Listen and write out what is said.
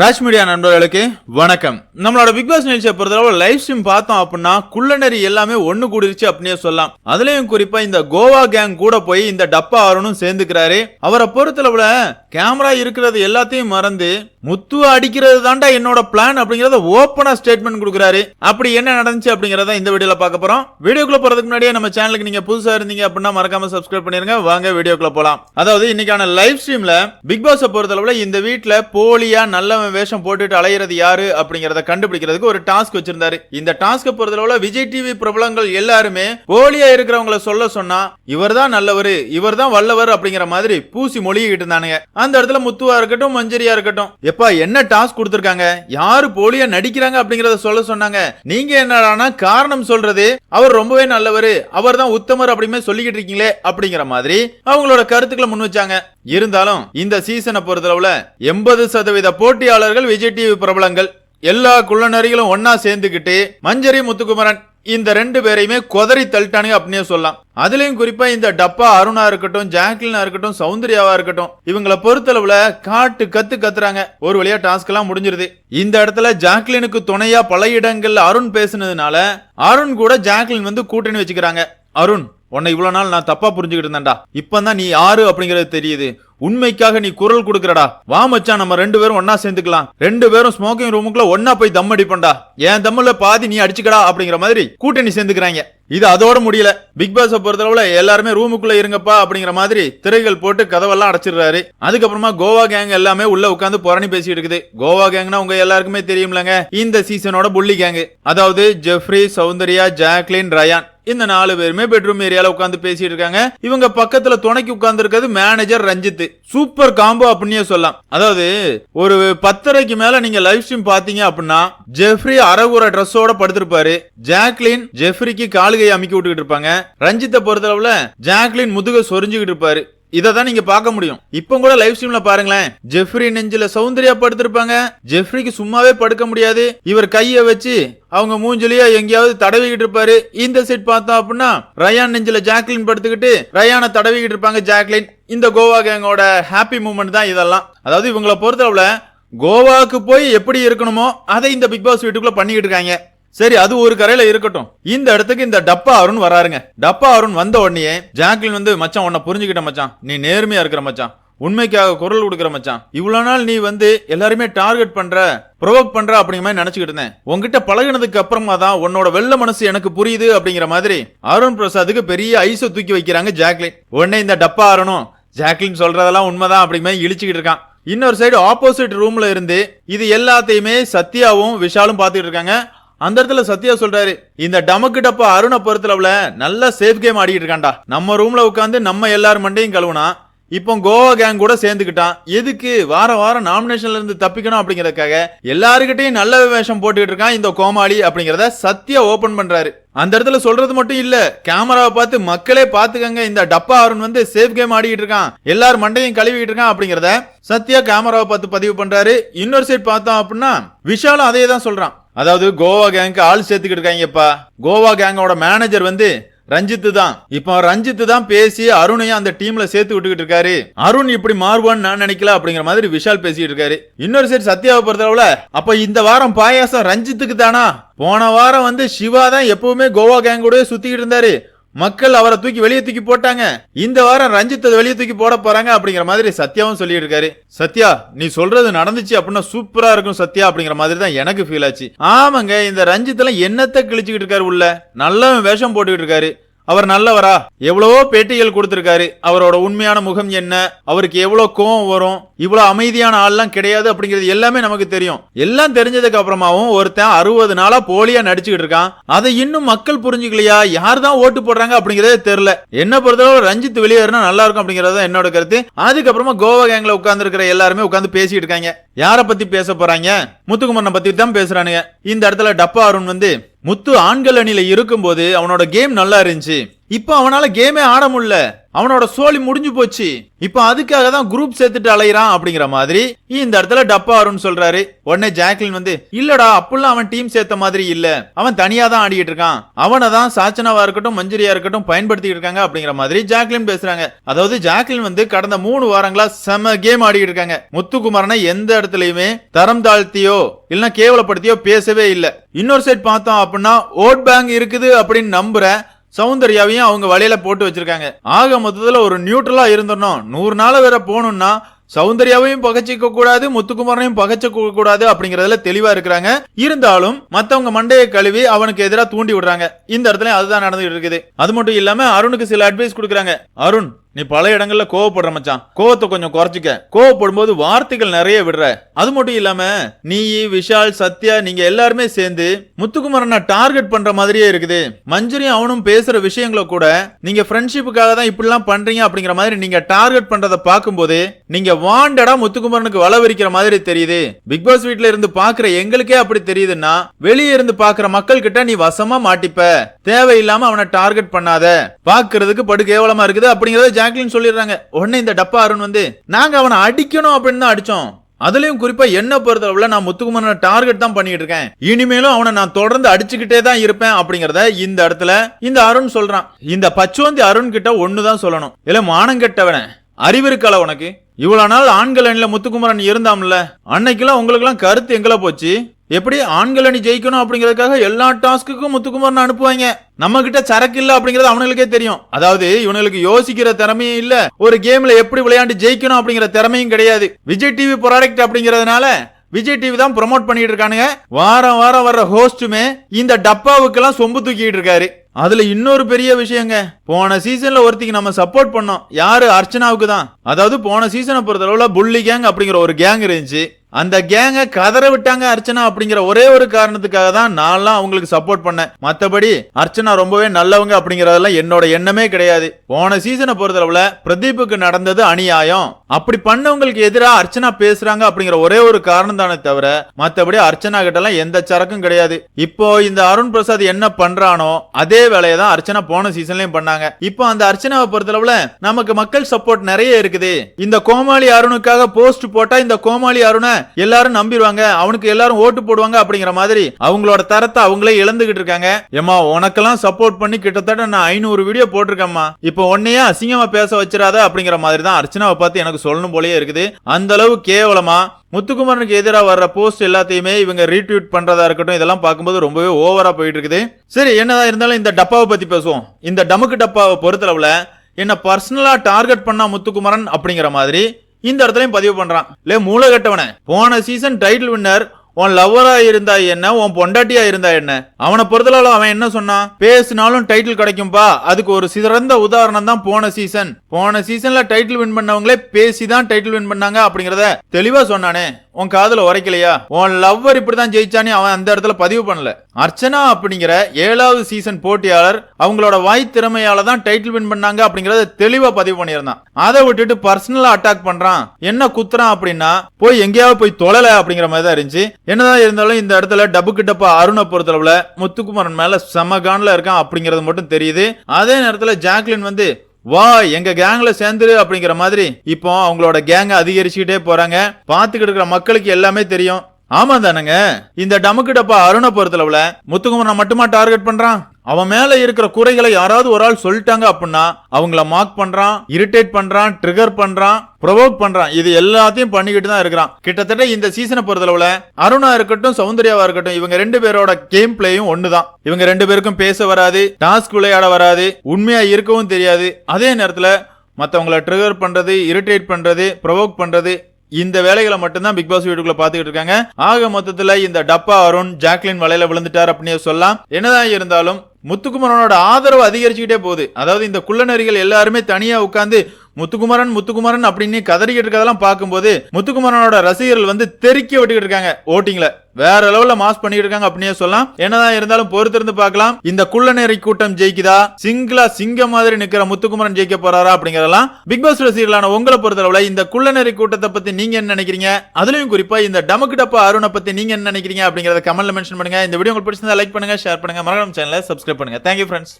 Raj media நண்பர்களுக்கு வணக்கம். நம்மளோட பிக் பாஸ் நிகழ்ச்சியை பொறுத்தளவு லைவ் ஸ்ட்ரீம் பார்த்தோம் அப்படின்னா குள்ளநரி எல்லாமே ஒன்று கூடிருச்சு அப்படின்னே சொல்லலாம். அதுலயும் குறிப்பா இந்த கோவா கேங் கூட போய் இந்த டப்பா ஆரணும் சேர்ந்துக்கிறாரு. அவரை பொறுத்தளவுல கேமரா இருக்கிறது எல்லாத்தையும் மறந்து முத்து அடிக்கிறது தாண்டா என்னோட பிளான் அப்படிங்கறத ஓப்பனா ஸ்டேட்மெண்ட் கொடுக்குறாரு. அப்படி என்ன நடந்துச்சு அப்படிங்கறத இந்த வீடியோல பார்க்க போறோம். வீடியோக்குள்ள போறதுக்கு முன்னாடியே நம்ம சேனலுக்கு நீங்க புதுசா இருந்தீங்க அப்படின்னா மறக்காம சப்ஸ்கிரைப் பண்ணிருங்க. வாங்க வீடியோக்குள்ள போலாம். அதாவது இன்னைக்கான லைவ் ஸ்ட்ரீம்ல பிக் பாஸ் பொறுத்தளவுல இந்த வீட்டுல போலியா அவன் வேஷம் போட்டுட்டு அலையிறது யாரு அப்படிங்கறத கண்டுபிடிக்கிறதுக்கு ஒரு டாஸ்க் வச்சிருந்தாரு. இந்த டாஸ்க் பொறுத்தளவுல விஜய் டிவி பிரபலங்கள் எல்லாருமே போலியா இருக்கிறவங்கள சொல்ல சொன்னா இவர்தான் நல்லவர் இவர்தான் வல்லவர் அப்படிங்கிற மாதிரி பூசி மொழிகிட்டு இருந்தானுங்க. அந்த இடத்துல முத்துவா இருக்கட்டும் மஞ்சரியா இருக்கட்டும் எப்பா என்ன டாஸ்க் கொடுத்திருக்காங்க? யாரு போலியா நடிக்கிறாங்க? அப்படிங்கறத சொல்ல சொன்னாங்க. நீங்க என்னடானா காரணம் சொல்றது அவர் ரொம்பவே நல்லவர் அவர் தான் உத்தமர் அப்படின்னு சொல்லிக்கிட்டு இருக்கீங்களே அப்படிங்கிற மாதிரி அவங்களோட கருத்துக்களை முன் வச்சாங்க. இருந்தாலும் இந்த சீசனை பொறுத்தளவுல எண்பது சதவீத போட்டியாளர்கள் விஜய் டிவி பிரபலங்கள் எல்லா குள்ளநரிகளும் ஒன்னா சேர்ந்துக்கிட்டு மஞ்சரி முத்துக்குமரன் இந்த ரெண்டு பேரையுமே கொதறி தள்ளிட்டானுங்க அப்படின்னே சொல்லலாம். அதுலயும் குறிப்பா இந்த டப்பா அருணா இருக்கட்டும் ஜாக்லினா இருக்கட்டும் சௌந்தர்யாவா இருக்கட்டும் இவங்கள பொறுத்தளவுல காட்டு கத்து கத்துறாங்க. ஒரு வழியா டாஸ்க் எல்லாம் முடிஞ்சிருது. இந்த இடத்துல ஜாக்லினுக்கு துணையா பல இடங்கள்ல அருண் பேசுனதுனால அருண் கூட ஜாக்லின் வந்து கூட்டணி வச்சுக்கிறாங்க. அருண் உன்னை இவ்வளோ நாள் நான் தப்பா புரிஞ்சுக்கிட்டு இருந்தேன்டா. இப்பதான் நீ யாரு அப்படிங்கறது தெரியுது. உண்மைக்காக நீ குரல் கொடுக்கறடா. வா மச்சான் நம்ம ரெண்டு பேரும் ஒன்னா சேர்ந்துக்கலாம். ரெண்டு பேரும் ஸ்மோக்கிங் ரூமுக்குள்ள ஒன்னா போய் தம் அடிப்பண்டா என் தம்மில் பாதி நீ அடிச்சுக்கடா அப்படிங்கிற மாதிரி கூட்டணி சேர்ந்துக்கிறாங்க. இது அதோட முடியல. பிக் பாஸ் பொறுத்தளவுல எல்லாருமே ரூமுக்குள்ள இருங்கப்பா அப்படிங்கிற மாதிரி திரைகள் போட்டு கதவெல்லாம் அடைச்சிடுறாரு. அதுக்கப்புறமா கோவா கேங் எல்லாமே உள்ள உட்காந்து புரணி பேசிட்டு இருக்குது. கோவா கேங்னா உங்க எல்லாருக்குமே தெரியும்லங்க. இந்த சீசனோட புள்ளி கேங் அதாவது ஜெஃப்ரி சௌந்தர்யா ஜாக்லின் ரயான். இந்த நாலு பேருமே பெட்ரூம் ஏரியால உட்காந்து பேசிட்டு இருக்காங்க. இவங்க பக்கத்துல துணைக்கு உட்கார்ந்து இருக்கிறது மேனேஜர் ரஞ்சித். சூப்பர் காம்போ அப்படின்னே சொல்லலாம். அதாவது ஒரு பத்தரைக்கு மேல நீங்க லைவ் ஸ்ட்ரீம் பாத்தீங்க அப்படின்னா ஜெஃப்ரி அரகுற ட்ரெஸ்ஸோட படுத்திருப்பாரு. ஜாக்லின் ஜெஃப்ரிக்கு காலுகையை அமுக்கி விட்டுக்கிட்டு இருப்பாங்க. ரஞ்சித்தை பொறுத்தளவுல ஜாக்லின் முதுக சொரிஞ்சுக்கிட்டு இருப்பாரு. இதை தான் நீங்க பார்க்க முடியும். இப்போ கூட லைவ் ஸ்ட்ரீம்ல பாருங்களேன். ஜெஃப்ரி நெஞ்சில சௌந்தர்யா படுத்திருப்பாங்க. ஜெஃப்ரிக்கு சும்மாவே படுக்க முடியாது. இவர் கைய வச்சு அவங்க மூஞ்சலியா எங்கேயாவது தடவிக்கிட்டு இருப்பாரு. இந்த சீட் பார்த்தோம் அப்படின்னா ரயான் நெஞ்சில ஜாக்லின் படுத்துக்கிட்டு ரயானை தடவிக்கிட்டு இருப்பாங்க ஜாக்லின் இந்த கோவா கேங்கோட ஹாப்பி மூமெண்ட் தான் இதெல்லாம். அதாவது இவங்களை பொறுத்தளவுல கோவாக்கு போய் எப்படி இருக்கணுமோ அதை இந்த பிக் பாஸ் வீட்டுக்குள்ள பண்ணிக்கிட்டு இருக்காங்க. சரி அது ஒரு கரையில இருக்கட்டும். இந்த இடத்துக்கு இந்த டப்பா அருண் வராருங்க. டப்பா அருண் வந்த உடனே ஜாக்லின் வந்து மச்சான் உன்னை புரிஞ்சுக்கிட்ட மச்சான். நீ நேர்மையா இருக்கிற மச்சான். உண்மைக்காக குரல் கொடுக்குற மச்சான். இவ்வளவு நாள் நீ வந்து எல்லாருமே டார்கெட் பண்ற ப்ரொவோக் பண்ற அப்படிங்கிற மாதிரி நினைச்சுக்கிட்டு இருந்தேன். உங்ககிட்ட பழகினதுக்கு அப்புறமா தான் உன்னோட வெள்ள மனசு எனக்கு புரியுது அப்படிங்கிற மாதிரி அருண் பிரசாத்துக்கு பெரிய ஐஸை தூக்கி வைக்கிறாங்க ஜாக்லின். உடனே இந்த டப்பா அருணும் ஜாக்லின் சொல்றதெல்லாம் உண்மைதான் அப்படிங்கிற மாதிரி இழிச்சுக்கிட்டு இருக்கான். இன்னொரு சைடு ஆப்போசிட் ரூம்ல இருந்து இது எல்லாத்தையுமே சத்யாவும் விஷாலும் பார்த்துட்டு இருக்காங்க. அந்த இடத்துல சத்யா சொல்றாரு இந்த டமக்கு டப்பா அருணை பொறுத்தளவுல நல்லா சேஃப் கேம் ஆடிட்டு இருக்கான்டா. நம்ம ரூம்ல உட்காந்து நம்ம எல்லார் மண்டையும் கழுவுனா இப்போ கோவா கேங் கூட சேர்ந்துக்கிட்டான். எதுக்கு வார வாரம் நாமினேஷன்ல இருந்து தப்பிக்கணும் அப்படிங்கறதுக்காக எல்லாருக்கிட்டையும் நல்ல வேஷம் போட்டுக்கிட்டு இருக்கான் இந்த கோமாளி அப்படிங்கறத சத்யா ஓபன் பண்றாரு. அந்த இடத்துல சொல்றது மட்டும் இல்ல கேமராவை பார்த்து மக்களே பாத்துக்கங்க இந்த டப்பா அருண் வந்து சேஃப் கேம் ஆடிக்கிட்டு இருக்கான். எல்லார் மண்டையும் கழுவிட்டு இருக்கான் அப்படிங்கறத சத்யா கேமராவை பார்த்து பதிவு பண்றாரு. இன்னொரு சைட் பார்த்தோம் அப்படின்னா விஷாலும் அதே தான் சொல்றான். அதாவது கோவா கேங்க்கு ஆள் சேர்த்துக்கிட்டு இருக்காங்கப்பா. கோவா கேங்கோட மேனேஜர் வந்து ரஞ்சித்து தான். இப்போ ரஞ்சித்து தான் பேசி அருணையும் அந்த டீம்ல சேர்த்து விட்டுக்கிட்டு இருக்காரு. அருண் இப்படி மாறுவான்னு நான் நினைக்கல அப்படிங்கிற மாதிரி விஷால் பேசிட்டு இருக்காரு. இன்னொரு சைடு சத்யாவை பொறுத்தளவுல அப்ப இந்த வாரம் பாயாசம் ரஞ்சித்துக்கு தானா? போன வாரம் வந்து சிவா தான் எப்பவுமே கோவா கேங் கூடவே சுத்திக்கிட்டு இருந்தாரு. மக்கள் அவரை தூக்கி வெளியே தூக்கி போட்டாங்க. இந்த வாரம் ரஞ்சித்தை வெளியே தூக்கி போட போறாங்க அப்படிங்கிற மாதிரி சத்யாவும் சொல்லிட்டு இருக்காரு சத்யா நீ சொல்றது நடந்துச்சு அப்படின்னா சூப்பரா இருக்கும் சத்யா அப்படிங்கிற மாதிரி தான் எனக்கு ஃபீல் ஆச்சு. ஆமாங்க இந்த ரஞ்சித் எல்லாம் என்னத்தை கிழிச்சுக்கிட்டு இருக்காரு உள்ள? நல்லவன் வேஷம் போட்டுக்கிட்டு இருக்காரு. அவர் நல்லவரா? எவ்வளவோ பேட்டிகள் கொடுத்திருக்காரு. அவரோட உண்மையான முகம் என்ன? அவருக்கு எவ்வளவு கோவம் வரும்? இவ்வளவு அமைதியான ஆள்லாம் கிடையாது அப்படிங்கிறது எல்லாமே நமக்கு தெரியும். எல்லாம் தெரிஞ்சதுக்கு அப்புறமாவும் ஒருத்தன் அறுபது நாளா போலியா நடிச்சுக்கிட்டு இருக்கான். அதை இன்னும் மக்கள் புரிஞ்சுக்கலையா? யார் தான் ஓட்டு போடுறாங்க அப்படிங்கறதே தெரியல. என்ன பொறுத்தளவு ரஞ்சித் வெளியேறினா நல்லா இருக்கும் அப்படிங்கறத தான் என்னோட கருத்து. அதுக்கப்புறமா கோவா கேங்ல உட்கார்ந்து இருக்கிற எல்லாருமே உட்கார்ந்து பேசிட்டு இருக்காங்க. யார பத்தி பேச போறாங்க? முத்துக்குமரனை பத்தி தான் பேசுறானுங்க. இந்த இடத்துல டப்பா அருண் வந்து முத்து ஆண்கள் அணியில் இருக்கும்போது அவனோட கேம் நல்லா இருந்துச்சு. இப்போ அவனால கேமே ஆட முடியல. அவனோட சோழி முடிஞ்சு போச்சு. இப்போ அதுக்காக தான் குரூப் சேர்த்துட்டு அலையிறான் அப்படிங்கிற மாதிரி இந்த இடத்துல டப்பா வரும்னு சொல்றாரு. உடனே ஜாக்லின் வந்து இல்லடா அப்படிலாம் அவன் டீம் சேர்த்த மாதிரி இல்ல. அவன் தனியா தான் ஆடிட்டு இருக்கான். அவனை தான் சாச்சனாவா இருக்கட்டும் மஞ்சுரியா இருக்கட்டும் பயன்படுத்திட்டு இருக்காங்க அப்படிங்கிற மாதிரி ஜாக்லின் பேசுறாங்க. அதாவது ஜாக்லின் வந்து கடந்த மூணு வாரங்களா செம கேம் ஆடிட்டு இருக்காங்க. முத்துக்குமாரனை எந்த இடத்துலயுமே தரம் தாழ்த்தியோ இல்லைன்னா கேவலப்படுத்தியோ பேசவே இல்லை. இன்னொரு சைட் பார்த்தோம் அப்படின்னா ஓட் பேங்க் இருக்குது அப்படின்னு நம்புறேன் சௌந்தர்யாவையும் அவங்க வலையில போட்டு வச்சிருக்காங்க. ஆக மொத்தத்துல ஒரு நியூட்ரலா இருந்துடணும். நூறு நாள் வேற போகணும்னா சௌந்தர்யாவையும் பகச்சிக்க கூடாது முத்துக்குமாரனையும் பகச்சிக்க கூடாது அப்படிங்கறதுல தெளிவா இருக்கிறாங்க. இருந்தாலும் மத்தவங்க மண்டையை கழுவி அவனுக்கு எதிராக தூண்டி விடுறாங்க. இந்த இடத்துல அதுதான் நடந்துட்டு இருக்குது. அது மட்டும் இல்லாம அருணுக்கு சில அட்வைஸ் கொடுக்குறாங்க. அருண் நீ பல இடங்கள்ல கோவப்படுற மச்சான். கோவத்தை கொஞ்சம் குறைச்சிக்க. கோவப்படும் போது வார்த்தைகள் நிறைய விடுற. அது மட்டும் இல்லாம நீ விஷால் சத்யா நீங்க எல்லாருமே சேர்ந்து முத்துக்குமரனை டார்கெட் பண்ற மாதிரியே இருக்குது. மஞ்சரியும் அவனும் பேசுற விஷயங்களை கூட நீங்க ஃப்ரெண்ட்ஷிப்புக்காக தான் இப்படிலாம் பண்றீங்க அப்படிங்கிற மாதிரி நீங்க டார்கெட் பண்றத பார்க்கும்போது நீங்க வாண்டடா முத்துக்குமரனுக்கு வளவரிக்கிற மாதிரி தெரியுது. பிக் பாஸ் வீட்ல இருந்து பாக்குற எங்களுக்கே அப்படி தெரியுதுன்னா வெளியே இருந்து பாக்குற மக்கள் கிட்ட நீ வசமா மாட்டிப்ப. தேவையில்லாம அவனை டார்கெட் பண்ணாத. பாக்குறதுக்கு படு கேவலமா இருக்குது அப்படிங்கறத ஜாக்லின் சொல்லிடுறாங்க உடனே இந்த டப்பா அருண் வந்து நாங்க அவனை அடிக்கணும் அப்படின்னு தான் அடிச்சோம். அதுலயும் குறிப்பா என்ன பொறுத்தளவுல நான் முத்துக்குமரனை டார்கெட் தான் பண்ணிட்டு இருக்கேன். இனிமேலும் அவனை நான் தொடர்ந்து அடிச்சுக்கிட்டே தான் இருப்பேன் அப்படிங்கறத இந்த இடத்துல இந்த அருண் சொல்றான். இந்த பச்சுவந்தி அருண் கிட்ட ஒண்ணுதான் சொல்லணும். இல்ல மானம் கெட்டவன அறிவு இருக்கல உனக்கு? இவ்வளவு நாள் ஆண்கள் அணில முத்துக்குமரன் இருந்தாம்ல அன்னைக்கெல்லாம் உங்களுக்கெல்லாம் கருத்து எங்கல போச்சு? எப்படி ஆண்கள் அணி ஜெயிக்கணும் அப்படிங்கிறதுக்காக எல்லா டாஸ்க்குக்கும் முத்துக்குமார் அனுப்புவாங்க. நம்ம கிட்ட சரக்கு இல்ல அப்படிங்கறது அவனுங்களுக்கே தெரியும். அதாவது இவனுங்களுக்கு யோசிக்கிற திறமையும் இல்ல. ஒரு கேம்ல எப்படி விளையாண்டு ஜெயிக்கணும் அப்படிங்கிற திறமையும் கிடையாது. விஜய் டிவி ப்ராடக்ட் அப்படிங்கறதுனால விஜய் டிவி தான் ப்ரொமோட் பண்ணிட்டு இருக்கானுங்க. வாரம் வாரம் வர்ற ஹோஸ்டுமே இந்த டப்பாவுக்கெல்லாம் சொம்பு தூக்கிட்டு இருக்காரு. அதுல இன்னொரு பெரிய விஷயங்க. போன சீசன்ல ஒருத்திக்கு நம்ம சப்போர்ட் பண்ணோம். யாரு? அர்ச்சனாவுக்கு தான். அதாவது போன சீசனை பொறுத்தளவுல புள்ளி கேங் அப்படிங்கிற ஒரு கேங் இருந்துச்சு. அந்த கேங்க கதற விட்டாங்க அர்ச்சனா அப்படிங்கிற ஒரே ஒரு காரணத்துக்காக தான் நான்லாம் அவங்களுக்கு சப்போர்ட் பண்ணேன். மத்தபடி அர்ச்சனா ரொம்பவே நல்லவங்க அப்படிங்கறதெல்லாம் என்னோட எண்ணமே கிடையாது. போன சீசனை பொறுத்தளவுல பிரதீப்புக்கு நடந்தது அநியாயம். அப்படி பண்ணவங்களுக்கு எதிராக அர்ச்சனா பேசுறாங்க அப்படிங்கிற ஒரே ஒரு காரணம் தானே தவிர மத்தபடி அர்ச்சனா கிட்ட எல்லாம் எந்த சரக்கும் கிடையாது. இப்போ இந்த அருண் பிரசாத் என்ன பண்றானோ அதே வேலையை தான் அர்ச்சனா போன சீசன்லயும் பண்ணாங்க. இப்போ அந்த அர்ச்சனாவை பொறுத்தளவுல நமக்கு மக்கள் சப்போர்ட் நிறைய இருக்குது. இந்த கோமாளி அருணுக்காக போஸ்ட் போட்டா இந்த கோமாளி அருணை எல்லாரும் நம்பிடுவாங்க அவனுக்கு எல்லாரும் ஓட்டு போடுவாங்க அப்படிங்கிற மாதிரி அவங்களோட தரத்தை அவங்களே இழந்துகிட்டு இருக்காங்க. ஏமா உனக்கெல்லாம் சப்போர்ட் பண்ணி கிட்டத்தட்ட நான் ஐநூறு வீடியோ போட்டிருக்கேம்மா. இப்போ உன்னையே அசிங்கமா பேச வச்சிடாத அப்படிங்கிற மாதிரி தான் அர்ச்சனாவை பார்த்து எனக்கு சொல்லணும் போலயே இருக்குது. அந்த அளவு கேவலமா முத்துக்குமரனுக்கு எதிராக வர்ற போஸ்ட் எல்லாத்தையுமே இவங்க ரீட்வீட் பண்றதா இருக்கட்டும் இதெல்லாம் பார்க்கும்போது ரொம்பவே ஓவரா போயிட்டு இருக்குது. சரி என்னதான் இருந்தாலும் இந்த டப்பாவை பத்தி பேசுவோம். இந்த டமுக்கு டப்பாவை பொறுத்தளவுல என்ன பர்சனலா டார்கெட் பண்ணா முத்துக்குமரன் அப்படிங்கிற மாதிரி இந்த இடத்துலயும் பதிவு பண்றான். லே மூலகட்டவன போன சீசன் டைட்டில் வின்னர் உன் லவ்வரா இருந்தா என்ன உன் பொண்டாட்டியா இருந்தா என்ன? அவனை பொறுத்தளவு அவன் என்ன சொன்னான்? பேசினாலும் டைட்டில் கிடைக்கும்பா. அதுக்கு ஒரு சிறந்த உதாரணம் தான் போன சீசன் போன சீசன்ல டைட்டில் வின் பண்ணவங்களே பேசி தான் டைட்டில் வின் பண்ணாங்க அப்படிங்கறத தெளிவா சொன்னானே. உன் காதல உரைக்கலையா? உன் லவ்வர் இப்படிதான் ஜெயிச்சானே அவன் அந்த இடத்துல பதிவு பண்ணல. அர்ச்சனா அப்படிங்கிற ஏழாவது சீசன் போட்டியாளர் அவங்களோட வாய் திறமையால தான் டைட்டில் வின் பண்ணாங்க அப்படிங்கறத தெளிவா பதிவு பண்ணியிருந்தான். அதை விட்டுட்டு பர்சனலா அட்டாக் பண்றான். என்ன குத்துறான் அப்படின்னா போய் எங்கேயாவது போய் தொழல அப்படிங்கிற மாதிரி தான் இருந்துச்சு. என்னதான் இருந்தாலும் இந்த இடத்துல டபுக்கு டப்பா அருணை பொறுத்தளவுல முத்துக்குமரன் மேல செமகான்ல இருக்கான் அப்படிங்கறது மட்டும் தெரியுது. அதே நேரத்துல ஜாக்லின் வந்து வா எங்க கேங்ல சேர்ந்துரு அப்படிங்கிற மாதிரி. இப்போ அவங்களோட கேங்க அதிகரிச்சுக்கிட்டே போறாங்க. பாத்துக்கிட்டு இருக்கிற மக்களுக்கு எல்லாமே தெரியும். ஆமா தானங்க இந்த டமுக்கு டப்பா அருணை பொறுத்தளவுல முத்துக்குமரனை மட்டுமா டார்கெட் பண்றான்? அவன் மேல இருக்கிற குறைகளை யாராவது ஒரு ஆள் சொல்லிட்டாங்க அப்படின்னா அவங்கள மார்க் பண்றான் இரிட்டேட் பண்றான் ட்ரிகர் பண்றான் ப்ரொவோக் பண்றான். இது எல்லாத்தையும் பண்ணிக்கிட்டு தான் இருக்கிறான். கிட்டத்தட்ட இந்த சீசனை பொறுத்தளவுல அருணா இருக்கட்டும் சௌந்தர்யாவா இருக்கட்டும் இவங்க ரெண்டு பேரோட கேம் பிளேயும் ஒண்ணுதான். இவங்க ரெண்டு பேருக்கும் பேச வராது டாஸ்க் விளையாட வராது உண்மையா இருக்கவும் தெரியாது. அதே நேரத்துல மற்றவங்கள ட்ரிகர் பண்றது இரிட்டேட் பண்றது ப்ரொவோக் பண்றது இந்த வேலைகளை மட்டும்தான் பிக் பாஸ் வீட்டுக்குள்ள பாத்துக்கிட்டு இருக்காங்க. ஆக மொத்தத்துல இந்த டப்பா அருண் ஜாக்லின் வலையில விழுந்துட்டார் அப்படின்னு சொல்லலாம். என்னதான் இருந்தாலும் முத்துக்குமரனோட ஆதரவு அதிகரிச்சுக்கிட்டே போகுது. அதாவது இந்த குள்ளநரிகள் எல்லாருமே தனியா உட்காந்து முத்துக்குமரன் முத்துக்குமரன் அப்படின்னு கதறிக்கிட்டு இருக்கதெல்லாம் பார்க்கும்போது முத்துக்குமரனோட ரசிகர்கள் வந்து தெருக்கி விட்டுக்கிட்டு இருக்காங்க ஓட்டிங்ல வேற லெவல்ல மாஸ் பண்ணிட்டு இருக்காங்க அப்படியே சொல்லலாம். என்னதான் இருந்தாலும் பொறுத்திருந்து பார்க்கலாம். இந்த குள்ளநெறி கூட்டம் ஜெயிக்குதா? சிங்கிளா சிங்கம் மாதிரி நிக்கிற முத்துக்குமரன் ஜெயிக்க போறாரா அப்படிங்கறதெல்லாம் பிக் பாஸ் ரசிகர்களான உங்களை பொறுத்தளவுல இந்த குள்ளநெறி கூட்டத்தை பத்தி நீங்க என்ன நினைக்கிறீங்க? அதுலயும் குறிப்பா இந்த டமக்கு டப்பா அருணை பத்தி நீங்க என்ன நினைக்கிறீங்க அப்படிங்கறத கமெண்ட்ல மென்ஷன் பண்ணுங்க. இந்த வீடியோ உங்களுக்கு பிடிச்சிருந்தா லைக் பண்ணுங்க ஷேர் பண்ணுங்க. மறக்காம சேனலை சப்ஸ்கிரைப் பண்ணுங்க. Thank you friends